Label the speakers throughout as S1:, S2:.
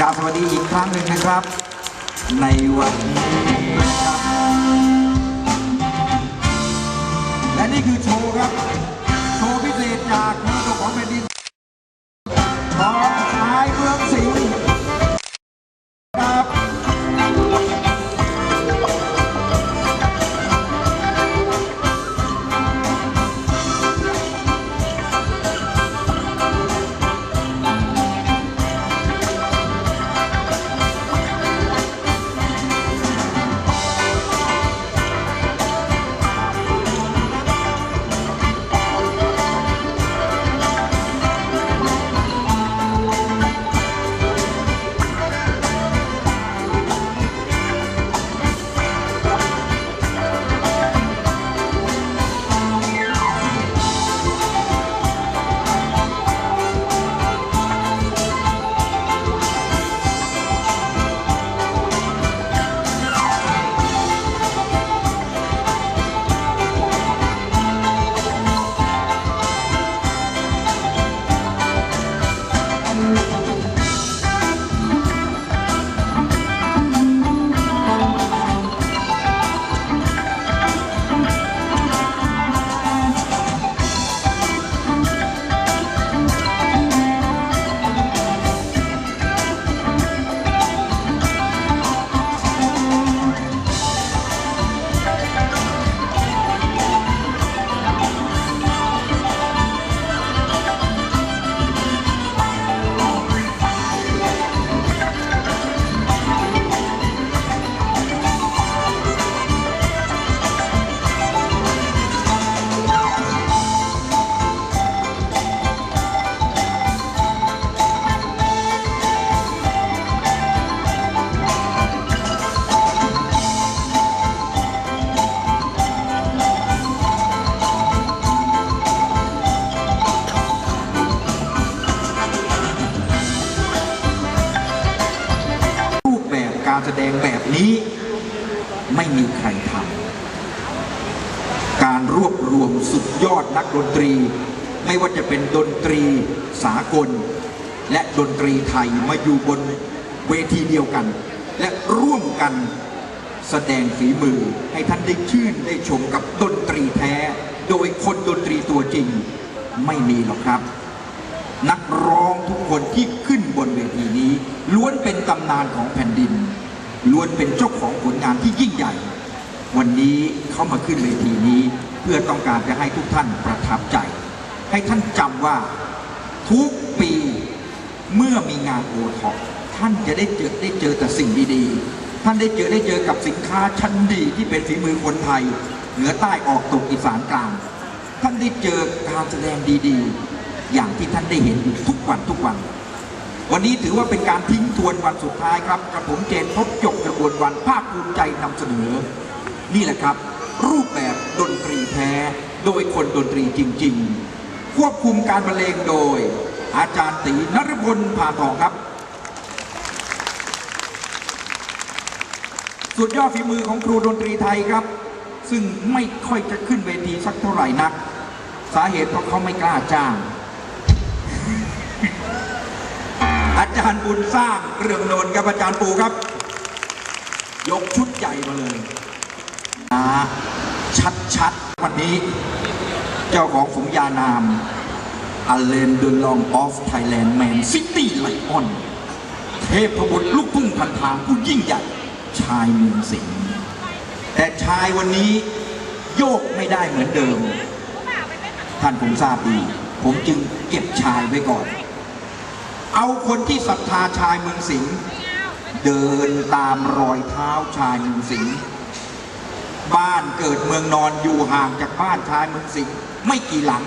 S1: กราบสวัสดีอีกครั้งหนึ่งนะครับ ในวันนี้ครับและนี่คือโชว์ครับ โชว์พิเศษจาก ไม่มีใครทำการรวบรวมสุดยอดนักดนตรี ไม่ว่าจะเป็นดนตรีสากล และดนตรีไทยมาอยู่บนเวทีเดียวกัน และร่วมกันแสดงฝีมือให้ท่านได้ชื่นได้ชมกับดนตรีแท้ โดยคนดนตรีตัวจริงไม่มีหรอกครับ นักร้องทุกคนที่ขึ้นบนเวทีนี้ ล้วนเป็นตำนานของแผ่นดิน ล้วนเป็นเจ้าของผลงานที่ยิ่งใหญ่ วันนี้เขามาขึ้นเวทีนี้ เพื่อต้องการจะให้ทุกท่านประทับใจ ให้ท่านจำว่าทุกปีเมื่อมีงานโอท็อปท่านจะได้เจอได้เจอแต่สิ่งดีๆ ท่านได้เจอได้เจอกับสินค้าชั้นดีที่เป็นฝีมือคนไทย เหนือใต้ออกตกอีสานกลาง ท่านได้เจอการแสดงดีๆ อย่างที่ท่านได้เห็นอยู่ทุกวันทุกวัน วันนี้ถือว่าเป็นการทิ้งทวนวันสุดท้ายครับกระผมเจนพบจบกระบวนวันภาคภูมิใจนำเสนอ นี่แหละครับ รูปแบบดนตรีแท้ โดยคนดนตรีจริง ๆ ควบคุมการบรรเลงโดย อาจารย์ตีนรพลพาทองครับ สุดยอดฝีมือของครูดนตรีไทยครับ ซึ่งไม่ค่อยจะขึ้นเวทีสักเท่าไหร่นัก สาเหตุเพราะเขาไม่กล้าจ้างาจารย์บุญสร้างเรื่องโนนกับอาจารย์ปูครับ ยกชุดใหญ่มาเลยนะชัดๆวันนี้ เจ้าของฝูงยานามอเลนเดลองออฟไทยแลนด์แมนซิตี้ไลออนเทพบุตรลูกทุ่งพันทางผู้ยิ่งใหญ่ ชายเมืองสิงห์แต่ชายวันนี้โยกไม่ได้เหมือนเดิม ท่านคงทราบดี ผมจึงเก็บชายไว้ก่อน เอาคนที่ศรัทธาชายเมืองสิงห์เดินตามรอยเท้าชายเมืองสิงห์บ้านเกิดเมืองนอนอยู่ห่างจากบ้านชายเมืองสิงห์ไม่กี่หลัง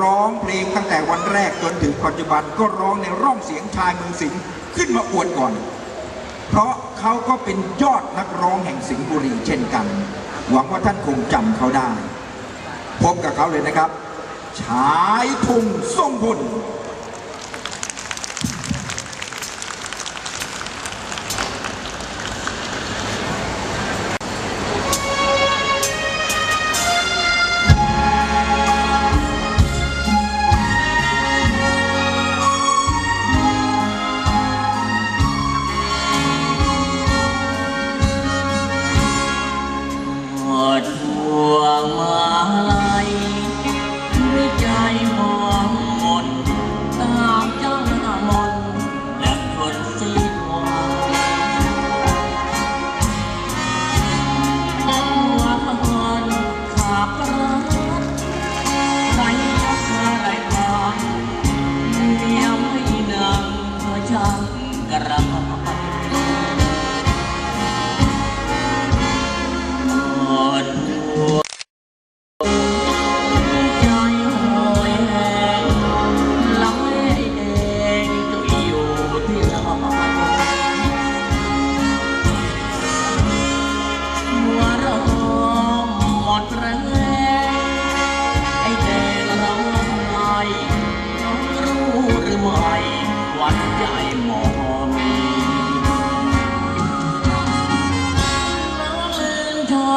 S1: ร้องเพลงตั้งแต่วันแรกจนถึงปัจจุบันก็ร้องในร่องเสียงชายเมืองสิงห์ขึ้นมาอวดก่อน เพราะเขาก็เป็นยอดนักร้องแห่งสิงห์บุรีเช่นกัน หวังว่าท่านคงจำเขาได้ พบกับเขาเลยนะครับ ชายทุ่งทรงพล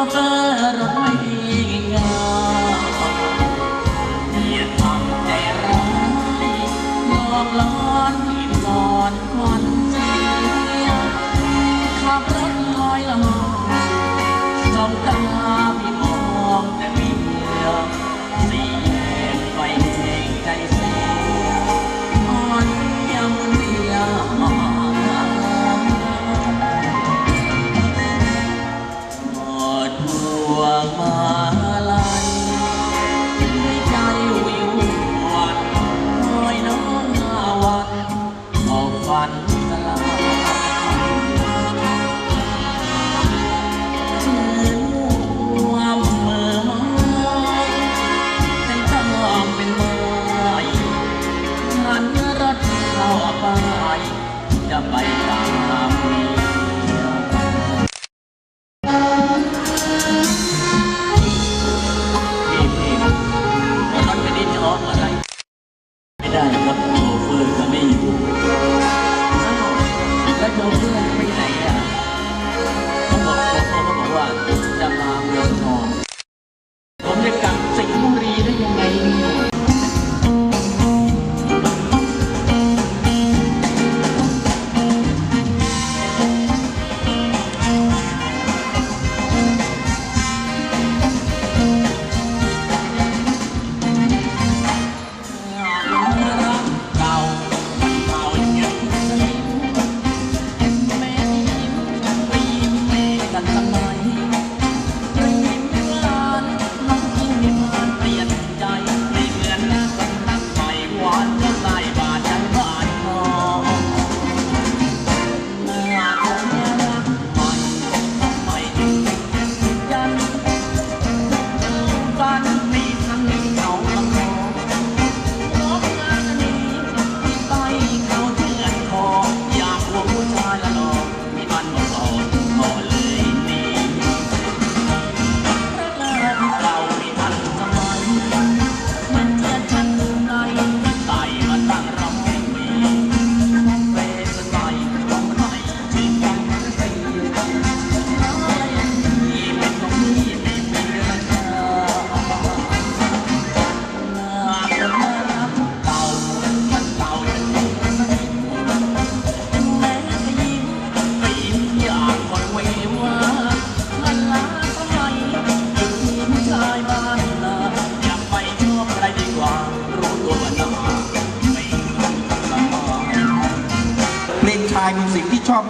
S2: ม อ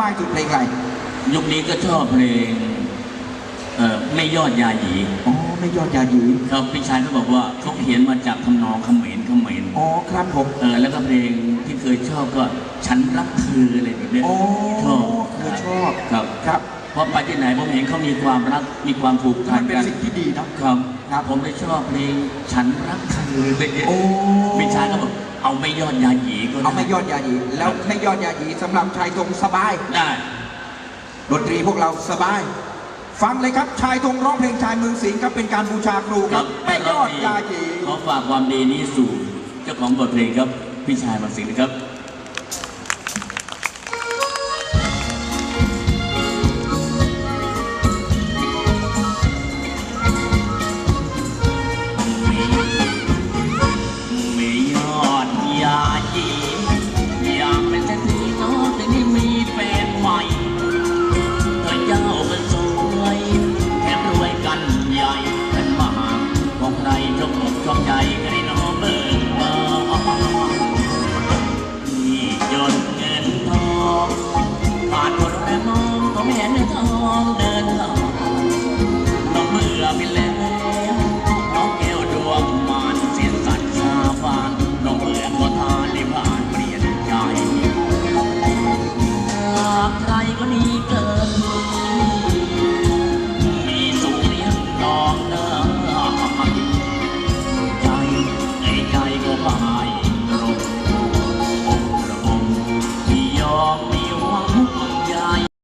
S1: มากที่สุดเพลงอะไร
S2: ยุคนี้ก็ชอบเพลงเอ่อไม่ยอดยาหยี
S1: อ๋อไม่ยอดยาหยี
S2: ครับพี่ชายเขาบอกว่าเขาเขียนมาจากทำนองเขมรเขมร
S1: อ๋อครับผม
S2: เออแล้วก็เพลงที่เคยชอบก็ฉันรักเธออะไรแบบเนี้ย
S1: อ๋อ
S2: ชอบ
S1: คือชอบ
S2: ครับ
S1: ครับ
S2: เพราะไปที่ไหนผมเห็นเขามีความรักมีความผูกพั
S1: มันนเป็น
S2: กัน
S1: สิ่งที่ดีเนาะ
S2: ครับ
S1: ครับ
S2: ผมเลยชอบเพลงฉันรักเธออะไรเงี้ย
S1: โอ้
S2: พี่ชายก็บอก เอาไม่ยอดยาหยีก็ด้
S1: เอาไม่ยอดยาหยีแล้วไม่ยอดยาหยีสำหรับชายธงสบาย
S2: ได้
S1: ดนตรีพวกเราสบาย ฟังเลยครับชายธงร้องเพลงชายเมืองสิงห์ครับเป็นการบูชาครูครับไม่ยอดยาหยี
S2: ขอฝากความดีนี้สู่เจ้าของบทเพลงครับพี่ชายมาสิงห์นะครับ